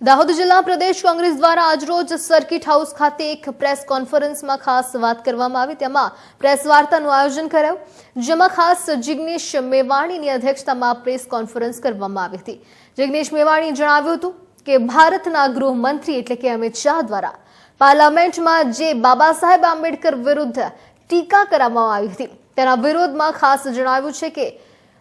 દાહોદ જિલ્લા પ્રદેશ કોંગ્રેસ દ્વારા આજરોજ સર્કિટ હાઉસ ખાતે એક પ્રેસ કોન્ફરન્સમાં ખાસ વાત કરવામાં આવી. તેમાં પ્રેસ વાર્તાનું આયોજન કરાયું, જેમાં ખાસ જિગ્નેશ મેવાણીની અધ્યક્ષતામાં પ્રેસ કોન્ફરન્સ કરવામાં આવી હતી. જિગ્નેશ મેવાણીએ જણાવ્યું હતું કે ભારતના ગૃહમંત્રી એટલે કે અમિત શાહ દ્વારા પાર્લામેન્ટમાં જે બાબા સાહેબ આંબેડકર વિરુદ્ધ ટીકા કરવામાં આવી હતી, તેના વિરોધમાં ખાસ જણાવ્યું છે કે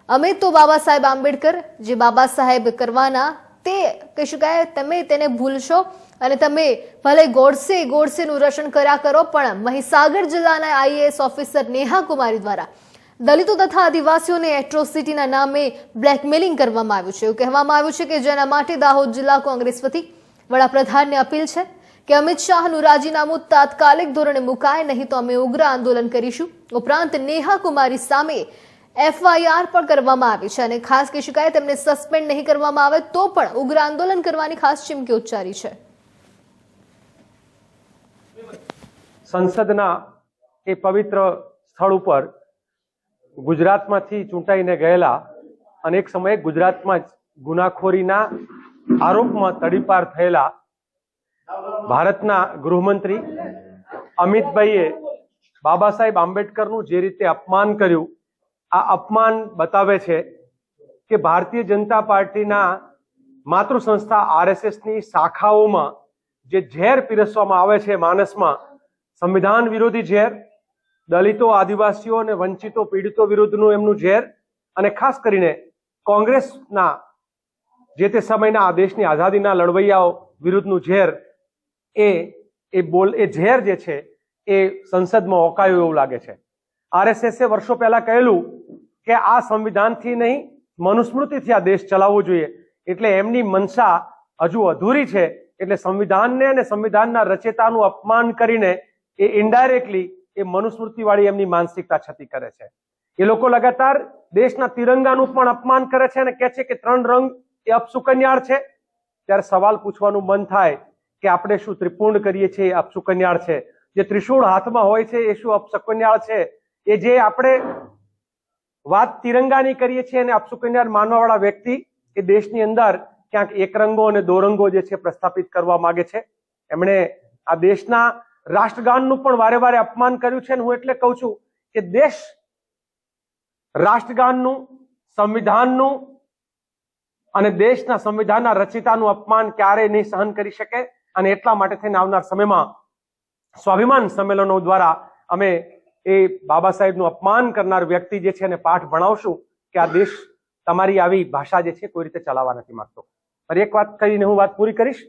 અમે તો બાબા સાહેબ આંબેડકર, જે બાબા સાહેબ કરવાના તે કહી શકાય તમે તેને ભૂલશો અને તમે ભલે ગોડસે ગોડસેનું રક્ષણ કર્યા કરો, પણ મહીસાગર જિલ્લાના આઈએએસ ઓફિસર નેહા કુમારી દ્વારા દલિતો તથા આદિવાસીઓને એટ્રોસિટીના નામે બ્લેકમેલિંગ કરવામાં આવ્યું છે. એવું કહેવામાં આવ્યું છે કે જેના માટે દાહોદ જિલ્લા કોંગ્રેસ વતી વડાપ્રધાનને અપીલ છે કે અમિત શાહનું રાજીનામું તાત્કાલિક ધોરણે મુકાય, નહીં તો અમે ઉગ્ર આંદોલન કરીશું. ઉપરાંત નેહા કુમારી સામે એફઆઈઆર પણ કરવામાં આવી છે અને ખાસ કહી શકાય તેમને સસ્પેન્ડ નહીં કરવામાં આવે તો પણ ઉગ્ર આંદોલન કરવાની ખાસ ચીમકી ઉચ્ચારી છે. સંસદના એ પવિત્ર સ્થળ ઉપર ગુજરાતમાંથી ચૂંટાઈને ગયેલા અને એક સમયે ગુજરાતમાં જ ગુનાખોરીના આરોપમાં તડીપાર થયેલા ભારતના ગૃહમંત્રી અમિતભાઈએ બાબા સાહેબ આંબેડકરનું જે રીતે અપમાન કર્યું આ અપમાન બતાવે છે કે ભારતીય જનતા પાર્ટીના માતૃ સંસ્થા આરએસએસની શાખાઓમાં જે ઝેર પીરસવામાં આવે છે માનસમાં, સંવિધાન વિરોધી ઝેર, દલિતો, આદિવાસીઓ અને વંચિતો પીડિતો વિરુદ્ધનું એમનું ઝેર અને ખાસ કરીને કોંગ્રેસના જે તે સમયના આ દેશની આઝાદીના લડવૈયાઓ વિરુદ્ધનું ઝેર એ એ બોલ, એ ઝેર જે છે એ સંસદમાં ઓકાયું એવું લાગે છે. આરએસએસે વર્ષો પહેલા કહેલું કે આ સંવિધાનથી નહીં, મનુસ્મૃતિથી આ દેશ ચલાવવો જોઈએ. એટલે એમની મનસા હજુ અધૂરી છે. એટલે સંવિધાનને અને સંવિધાનના રચેતાનું અપમાન કરીને એ ઇન્ડાયરેક્ટલી એ મનુસ્મૃતિવાળી એમની માનસિકતા છતી કરે છે. એ લોકો લગાતાર દેશના તિરંગાનું પણ અપમાન કરે છે અને કહે છે કે ત્રણ રંગ એ અપસુકન્યાળ છે. ત્યારે સવાલ પૂછવાનું મન થાય કે આપણે શું ત્રિપૂર્ણ કરીએ છીએ એ અપસુકન્યાળ છે. જે ત્રિશૂળ હાથમાં હોય છે એ શું અપસુકન્યાળ છે? એ જે આપણે વાત તિરંગાની કરીએ છીએ અને અપસુકન્યાળ માનવાવાળા વ્યક્તિ એ દેશની અંદર ક્યાંક એકરંગો અને દોરંગો જે છે પ્રસ્થાપિત કરવા માંગે છે. એમણે આ દેશના રાષ્ટ્રગાનનું પણ વારે વારે અપમાન કર્યું છે અને હું એટલે કહું છું કે દેશ રાષ્ટ્રગાનનું, સંવિધાનનું અને દેશના સંવિધાનના રચિતાનું અપમાન ક્યારેય નહીં સહન કરી શકે અને એટલા માટે થઈને આવનાર સમયમાં સ્વાભિમાન સંમેલનો દ્વારા અમે એ બાબા સાહેબનું અપમાન કરનાર વ્યક્તિ જે છે એને પાઠ ભણાવશું કે આ દેશ તમારી આવી ભાષા જે છે કોઈ રીતે ચલાવવા નથી માંગતો. પણ એક વાત કરીને હું વાત પૂરી કરીશ.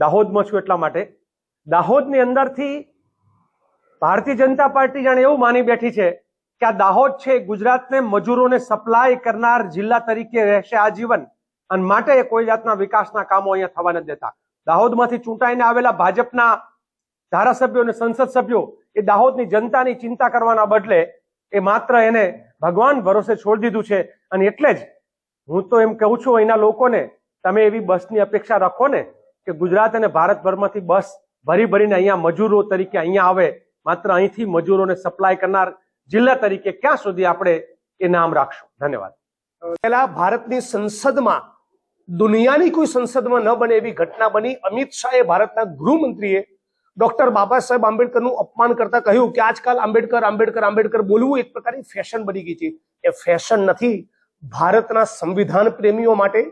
દાહોદમાં છું એટલા માટે. દાહોદની અંદરથી ભારતીય જનતા પાર્ટી જાણે એવું માની બેઠી છે કે આ દાહોદ છે ગુજરાતને મજૂરોને સપ્લાય કરનાર જિલ્લા તરીકે રહેશે આજીવન અને માટે કોઈ જાતના વિકાસના કામો અહીંયા થવા નથી દેતા. દાહોદમાંથી ચૂંટાઈને આવેલા ભાજપના ધારાસભ્યો અને સંસદ સભ્યો એ દાહોદની જનતાની ચિંતા કરવાના બદલે એ માત્ર એને ભગવાન ભરોસે છોડી દીધું છે. અને એટલે જ હું તો એમ કહું છું અહીંના લોકોને, તમે એવી બસની અપેક્ષા રાખો ને કે ગુજરાત અને ભારતભરમાંથી બસ ભરી ભરીને અહીંયા મજૂરો તરીકે અહીંયા આવે. માત્ર અહીંથી મજૂરોને સપ્લાય કરનાર જિલ્લા તરીકે ક્યાં સુધી આપણે એ નામ રાખશું? ધન્યવાદ. પહેલા ભારતની સંસદમાં, દુનિયાની કોઈ સંસદમાં ન બને એવી ઘટના બની. અમિત શાહે ભારતના ગૃહમંત્રીએ ડોક્ટર બાબા સાહેબ આંબેડકરનું અપમાન કરતા કહ્યું કે આજકાલ આંબેડકર આંબેડકર આંબેડકર બોલવું એક પ્રકારની ફેશન બની ગઈ છે. એ ફેશન નથી. ભારતના સંવિધાન પ્રેમીઓ માટે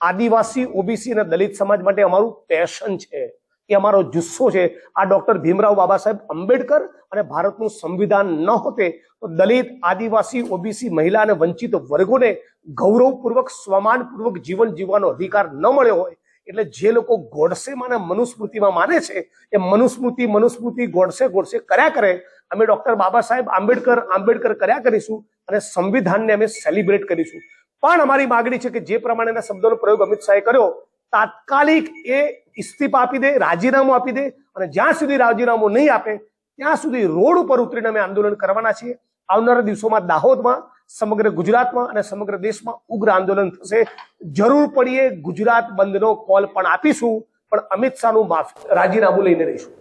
આદિવાસી, ઓબીસી અને દલિત સમાજ માટે અમારું પેશન છે. એ અમારો જુસ્સો છે. આ ડોક્ટર ભીમરાવ બાબા સાહેબ આંબેડકર અને ભારતનું સંવિધાન ન હોતે તો દલિત, આદિવાસી, ઓબીસી મહિલા અને વંચિત વર્ગોને ગૌરવપૂર્વક, સ્વમાનપૂર્વક જીવન જીવવાનો અધિકાર ન મળ્યો હોય એટલે જે લોકો ગોડસેમાં અને મનુસ્મૃતિમાં માને છે, એ મનુસ્મૃતિ મનુસ્મૃતિ ગોડસે ગોડસે કર્યા કરે, અમે ડોક્ટર બાબા સાહેબ આંબેડકર આંબેડકર કર્યા કરીશું અને સંવિધાનને અમે સેલિબ્રેટ કરીશું. પણ અમારી માગણી છે કે જે પ્રમાણેના શબ્દોનો પ્રયોગ અમિત શાહે કર્યો, તાત્કાલિક એ ઇસ્તીફા આપી દે, રાજીનામું આપી દે અને જ્યાં સુધી રાજીનામું નહીં આપે, ત્યાં સુધી રોડ ઉપર ઉતરીને અમે આંદોલન કરવાના છીએ. આવનારા દિવસોમાં દાહોદમાં સમગ્ર ગુજરાતમાં અને સમગ્ર દેશમાં ઉગ્ર આંદોલન થશે. જરૂર પડીએ ગુજરાત બંધનો કોલ પણ આપીશું. પણ અમિત શાહનું માફ રાજીનામું લઈને રહીશું.